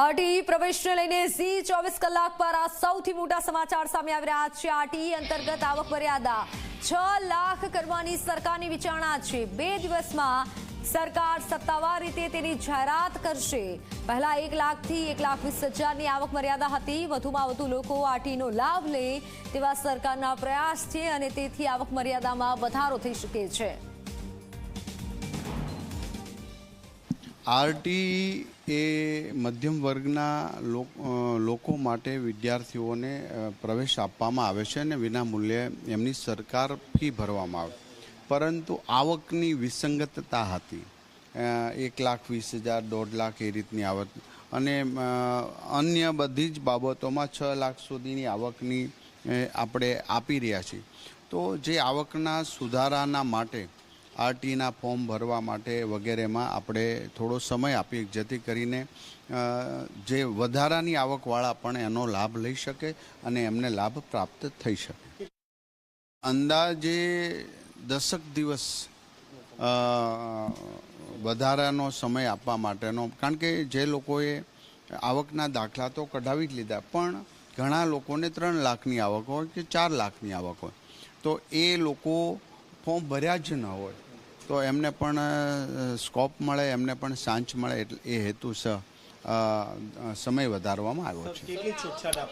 RT પ્રવેશને લઈને ઝી ચોવીસ કલાક પર આ સૌથી મોટા સમાચાર સામે આવી રહ્યા છે. આરટીઈ અંતર્ગત આવક મર્યાદા છ લાખ કરવાની સરકારની વિચારણા છે. બે દિવસમાં સરકાર સત્તાવાર રીતે તેની જાહેરાત કરશે. પહેલા એક લાખથી એક લાખ વીસ હજારની આવક મર્યાદા હતી. વધુમાં વધુ લોકો આરટીનો લાભ લે તેવા સરકારના પ્રયાસ છે અને તેથી આવક મર્યાદામાં વધારો થઈ શકે છે. આરટી એ મધ્યમ વર્ગના લોક- માટે વિદ્યાર્થીઓને પ્રવેશ આપવામાં આવે છે અને વિના મૂલ્યે એમની સરકાર ફી ભરવામાં આવે. પરંતુ આવકની વિસંગતતા હતી. એક લાખ વીસ હજાર, દોઢ લાખ એ રીતની આવક. અને અન્ય બધી જ બાબતોમાં છ લાખ સુધીની આવકની આપણે આપી રહ્યા છીએ. તો જે આવકના સુધારાના માટે આરટીના ફોર્મ ભરવા માટે વગેરેમાં આપણે થોડો સમય આપી જેથી કરીને જે વધારાની આવકવાળા પણ એનો લાભ લઈ શકે અને એમને લાભ પ્રાપ્ત થઈ શકે. અંદાજે દસક દિવસ વધારાનો સમય આપવા માટેનો, કારણ કે જે લોકોએ આવકના દાખલા તો કઢાવી જ લીધા, પણ ઘણા લોકોને ત્રણ લાખની આવક હોય કે ચાર લાખની આવક હોય. તો એ લોકો ફોર્મ ભર્યા જ ન હોય તો એમને પણ સ્કોપ મળે એમને પણ સાંચ મળે એટલે એ હેતુસર સમય વધારવામાં આવ્યો છે.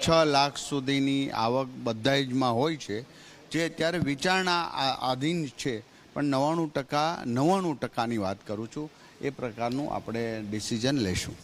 છ લાખ સુધીની આવક બધા જમાં હોય છે જે અત્યારે વિચારણા આ- આધીન છે પણ નવ્વાણું ટકા નવ્વાણું ટકાની વાત કરું છું એ પ્રકારનું આપણે ડિસિઝન લેશું.